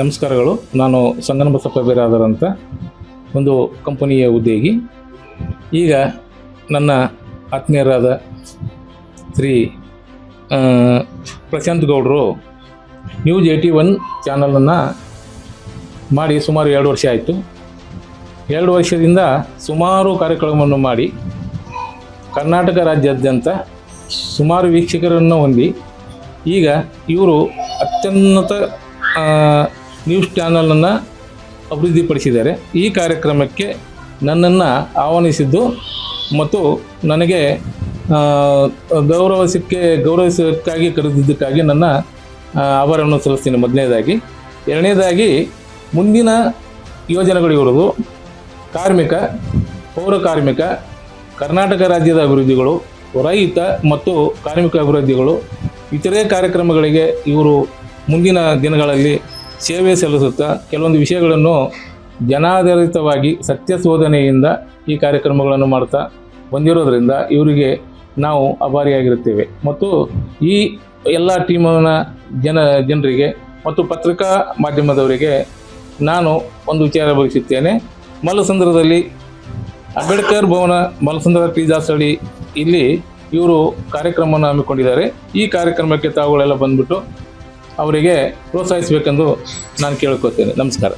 ನಮಸ್ಕಾರಗಳು. ನಾನು ಸಂಗನಬಸಪ್ಪ ಬೇರಾದರ್ ಅಂತ ಒಂದು ಕಂಪನಿಯ ಉದ್ಯೋಗಿ. ಈಗ ನನ್ನ ಆತ್ಮೀಯರಾದ ಶ್ರೀ ಪ್ರಶಾಂತ್ ಗೌಡರು ನ್ಯೂಸ್ ಏಯ್ಟಿ ಒನ್ ಚಾನಲನ್ನು ಮಾಡಿ ಸುಮಾರು ಎರಡು ವರ್ಷ ಆಯಿತು. ಎರಡು ವರ್ಷದಿಂದ ಸುಮಾರು ಕಾರ್ಯಕ್ರಮವನ್ನು ಮಾಡಿ ಕರ್ನಾಟಕ ರಾಜ್ಯಾದ್ಯಂತ ಸುಮಾರು ವೀಕ್ಷಕರನ್ನು ಹೊಂದಿ, ಈಗ ಇವರು ಅತ್ಯುನ್ನತ ನ್ಯೂಸ್ ಚಾನಲನ್ನು ಅಭಿವೃದ್ಧಿಪಡಿಸಿದ್ದಾರೆ. ಈ ಕಾರ್ಯಕ್ರಮಕ್ಕೆ ನನ್ನನ್ನು ಆಹ್ವಾನಿಸಿದ್ದು ಮತ್ತು ನನಗೆ ಗೌರವಿಸಕ್ಕೆ ಗೌರವ ಸಿಕ್ಕೆ ಗೌರವಿಸೋಕ್ಕಾಗಿ ಕರೆದಿದ್ದಕ್ಕಾಗಿ ನನ್ನ ಆಭಾರವನ್ನು ಸಲ್ಲಿಸ್ತೀನಿ. ಮೊದಲನೇದಾಗಿ, ಎರಡನೇದಾಗಿ, ಮುಂದಿನ ಯೋಜನೆಗಳು ಇರುವುದು ಕಾರ್ಮಿಕ, ಪೌರ ಕಾರ್ಮಿಕ, ಕರ್ನಾಟಕ ರಾಜ್ಯದ ಅಭಿವೃದ್ಧಿಗಳು, ರೈತ ಮತ್ತು ಕಾರ್ಮಿಕ ಅಭಿವೃದ್ಧಿಗಳು, ಇತರೆ ಕಾರ್ಯಕ್ರಮಗಳಿಗೆ ಇವರು ಮುಂದಿನ ದಿನಗಳಲ್ಲಿ ಸೇವೆ ಸಲ್ಲಿಸುತ್ತಾ ಕೆಲವೊಂದು ವಿಷಯಗಳನ್ನು ಜನಾಧಾರಿತವಾಗಿ ಸತ್ಯ ಶೋಧನೆಯಿಂದ ಈ ಕಾರ್ಯಕ್ರಮಗಳನ್ನು ಮಾಡ್ತಾ ಬಂದಿರೋದರಿಂದ ಇವರಿಗೆ ನಾವು ಅಭಾರಿಯಾಗಿರುತ್ತೇವೆ. ಮತ್ತು ಈ ಎಲ್ಲ ಟೀಮಿನ ಜನ, ಜನರಿಗೆ ಮತ್ತು ಪತ್ರಿಕಾ ಮಾಧ್ಯಮದವರಿಗೆ ನಾನು ಒಂದು ವಿಚಾರ ಬಯಸುತ್ತೇನೆ. ಮಲ್ಲಸಂದ್ರದಲ್ಲಿ ಅಂಬೇಡ್ಕರ್ ಭವನ, ಮಲಸಂದ್ರ ಟಿ ದಾಸಹಳ್ಳಿ ಇಲ್ಲಿ ಇವರು ಕಾರ್ಯಕ್ರಮವನ್ನು ಹಮ್ಮಿಕೊಂಡಿದ್ದಾರೆ. ಈ ಕಾರ್ಯಕ್ರಮಕ್ಕೆ ತಾವುಗಳೆಲ್ಲ ಬಂದ್ಬಿಟ್ಟು ಅವರಿಗೆ ಪ್ರೋತ್ಸಾಹಿಸಬೇಕೆಂದು ನಾನು ಕೇಳ್ಕೊತೇನೆ ನಮಸ್ಕಾರ.